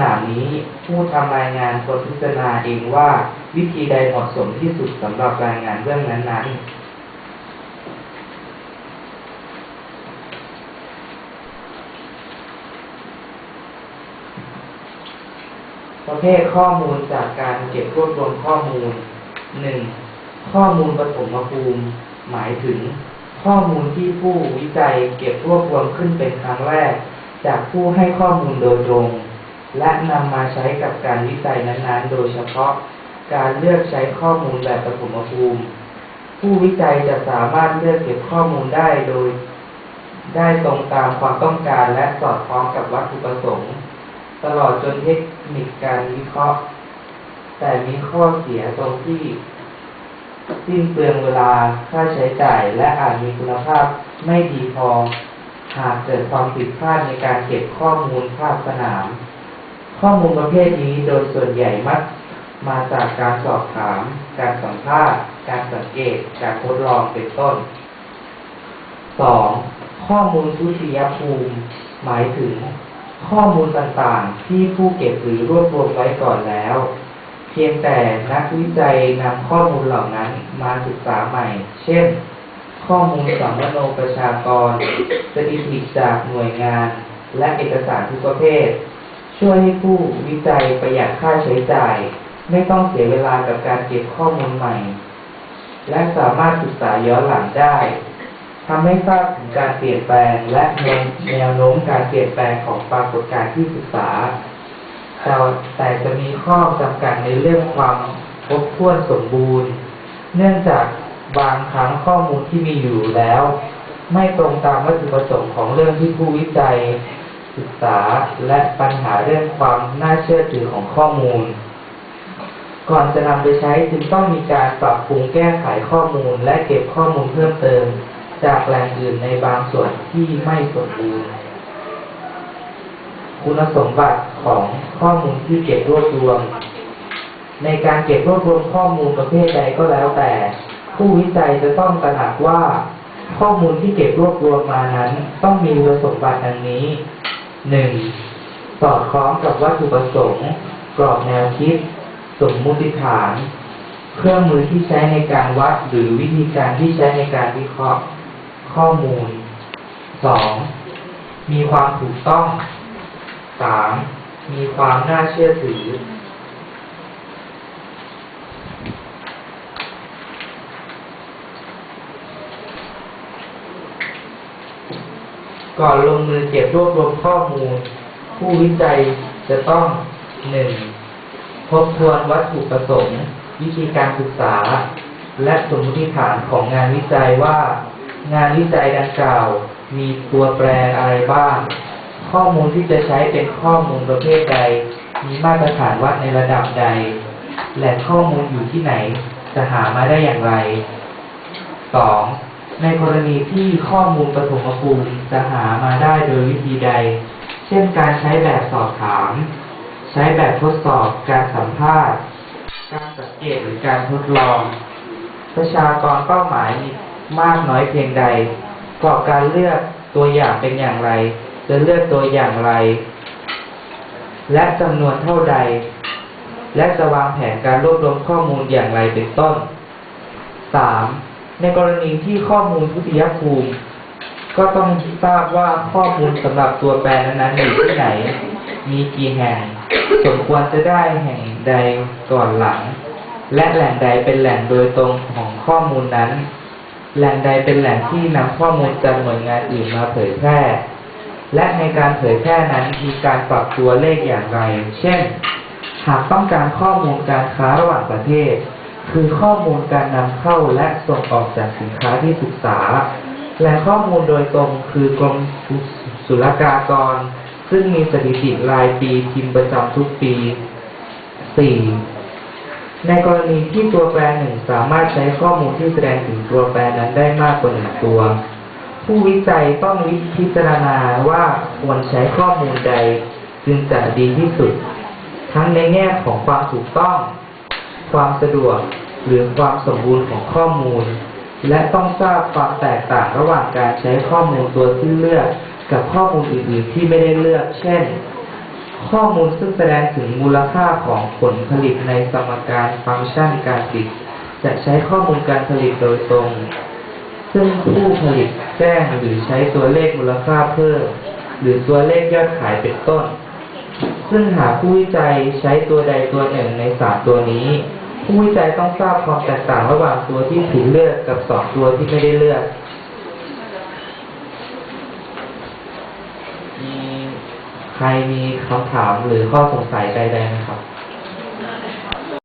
นามนี้ผู้ทำรายงานควรพิจารณาเองว่าวิธีใดเหมาะสมที่สุดสำหรับรายงานเรื่องนั้นๆประเภทข้อมูลจากการเก็บรวบรวมข้อมูล 1. ข้อมูลปฐมภูมิ หมายถึง ข้อมูลที่ผู้วิจัยเก็บรวบรวมขึ้นเป็นครั้งแรก จากผู้ให้ข้อมูลโดยตรง และนำมาใช้กับการวิจัยนั้นๆ โดยเฉพาะการเลือกใช้ข้อมูลแบบปฐมภูมิ ผู้วิจัยจะสามารถเลือกเก็บข้อมูลได้โดย ได้ตรงตามความต้องการและสอดคล้องกับวัตถุประสงค์ ตลอดจนเทคนิคการวิเคราะห์ แต่มีข้อเสียตรงที่สิ้นเปลืองเวลาค่าใช้จ่ายและอาจมีคุณภาพไม่ดีพอ หากเกิดความผิดพลาดในการเก็บข้อมูลภาคสนาม ข้อมูลประเภทนี้โดยส่วนใหญ่มักมาจากการสอบถาม การสัมภาษณ์ การสังเกต การทดลองเป็นต้น 2. ข้อมูลทุติยภูมิ หมายถึง ข้อมูลต่างๆ ที่ผู้เก็บหรือรวบรวมไว้ก่อนแล้ว เพียงแต่นักวิจัยนำข้อมูลเหล่านั้นมาศึกษาใหม่ เช่น ข้อมูลสัมมโนประชากร สถิติจากหน่วยงาน และเอกสารทุกประเภท ช่วยให้ผู้วิจัยประหยัดค่าใช้จ่าย ไม่ต้องเสียเวลากับการเก็บข้อมูลใหม่ และสามารถศึกษาย้อนหลังได้ทำให้ทราบถึงการเปลี่ยนแปลง และแนวโน้มการเปลี่ยนแปลงของปรากฏการณ์ที่ศึกษาแต่แต่จะมีข้อจำกัดในเรื่องความครบถ้วนสมบูรณ์ เนื่องจากบางครั้งข้อมูลที่มีอยู่แล้ว ไม่ตรงตามวัตถุประสงค์ของเรื่องที่ผู้วิจัย ศึกษาและปัญหาเรื่องความน่าเชื่อถือของข้อมูล ก่อนจะนำไปใช้จึงต้องมีการปรับปรุงแก้ไขข้อมูล และเก็บข้อมูลเพิ่มเติม จากแหล่งอื่นในบางส่วนที่ไม่สมบูรณ์คุณสมบัติของข้อมูลที่เก็บรวบรวม ในการเก็บรวบรวมข้อมูลประเภทใดก็แล้วแต่ ผู้วิจัยจะต้องตระหนักว่า ข้อมูลที่เก็บรวบรวมมานั้น ต้องมีคุณสมบัติดังนี้ หนึ่งสอดคล้องกับวัตถุประสงค์กรอบแนวคิด สมมุติฐาน เครื่องมือที่ใช้ในการวัดหรือวิธีการที่ใช้ในการวิเคราะห์ข้อมูลสองมีความถูกต้องสามมีความน่าเชื่อถือ ก่อนลงมือเก็บรวบรวมข้อมูล ผู้วิจัยจะต้องหนึ่งทบทวนวัตถุประสงค์ วิธีการศึกษา และสมมติฐานของงานวิจัยว่า งานวิจัยดังกล่าว มีตัวแปรอะไรบ้าง ข้อมูลที่จะใช้เป็นข้อมูลประเภทใด มีมาตรฐานวัดในระดับใดแหล่งข้อมูลอยู่ที่ไหน จะหามาได้อย่างไรสอง ในกรณีที่ข้อมูลปฐมภูมิจะหามาได้โดยวิธีใด เช่นการใช้แบบสอบถาม ใช้แบบทดสอบการสัมภาษณ์ การสังเกตหรือการทดลอง ประชากรเป้าหมายมีมากน้อยเพียงใดกรอบการเลือกตัวอย่างเป็นอย่างไร จะเลือกตัวอย่างไร และจำนวนเท่าใด และจะวางแผนการรวบรวมข้อมูลอย่างไรเป็นต้น 3. ในกรณีที่ข้อมูลทุติยภูมิ ก็ต้องทราบว่าข้อมูลสำหรับตัวแปรนั้นอยู่ที่ไหน มีกี่แห่ง สมควรจะได้แห่งใดก่อนหลัง และแหล่งใดเป็นแหล่งโดยตรงของข้อมูลนั้น แหล่งใดเป็นแหล่งที่นำข้อมูลจากหน่วยงานอื่นมาเผยแพร่ และในการเผยแพร่นั้นมีการปรับตัวเลขอย่างไร เช่น หากต้องการข้อมูลการค้าระหว่างประเทศ คือข้อมูลการนำเข้าและส่งออกจากสินค้าที่ศึกษา และข้อมูลโดยตรงคือกรมศุลกากร ซึ่งมีสถิติรายปีพิมพ์ประจำทุกปี 4. ในกรณีที่ตัวแปรหนึ่งสามารถใช้ข้อมูลที่แสดงถึงตัวแปรนั้นได้มากกว่าหนึ่งตัว ผู้วิจัยต้องวิพิจารณาว่าควรใช้ข้อมูลใด จึงจะดีที่สุด ทั้งในแง่ของความถูกต้อง ความสะดวก หรือความสมบูรณ์ของข้อมูล และต้องทราบความแตกต่างระหว่างการใช้ข้อมูลตัวที่เลือก กับข้อมูลอื่นๆที่ไม่ได้เลือก เช่น ข้อมูลซึ่งแสดงถึงมูลค่าของผลผลิตในสมการฟังก์ชันการผลิต จะใช้ข้อมูลการผลิตโดยตรง ซึ่งผู้ผลิตแจ้งหรือใช้ตัวเลขมูลค่าเพิ่ม หรือตัวเลขยอดขายเป็นต้นซึ่งหากผู้วิจัยใช้ตัวใดตัวหนึ่งในสามตัวนี้ ผู้วิจัยต้องทราบความแตกต่างระหว่างตัวที่ถูกเลือกกับสองตัวที่ไม่ได้เลือกมีใครมีคำถามหรือข้อสงสัยใดๆไหมครับ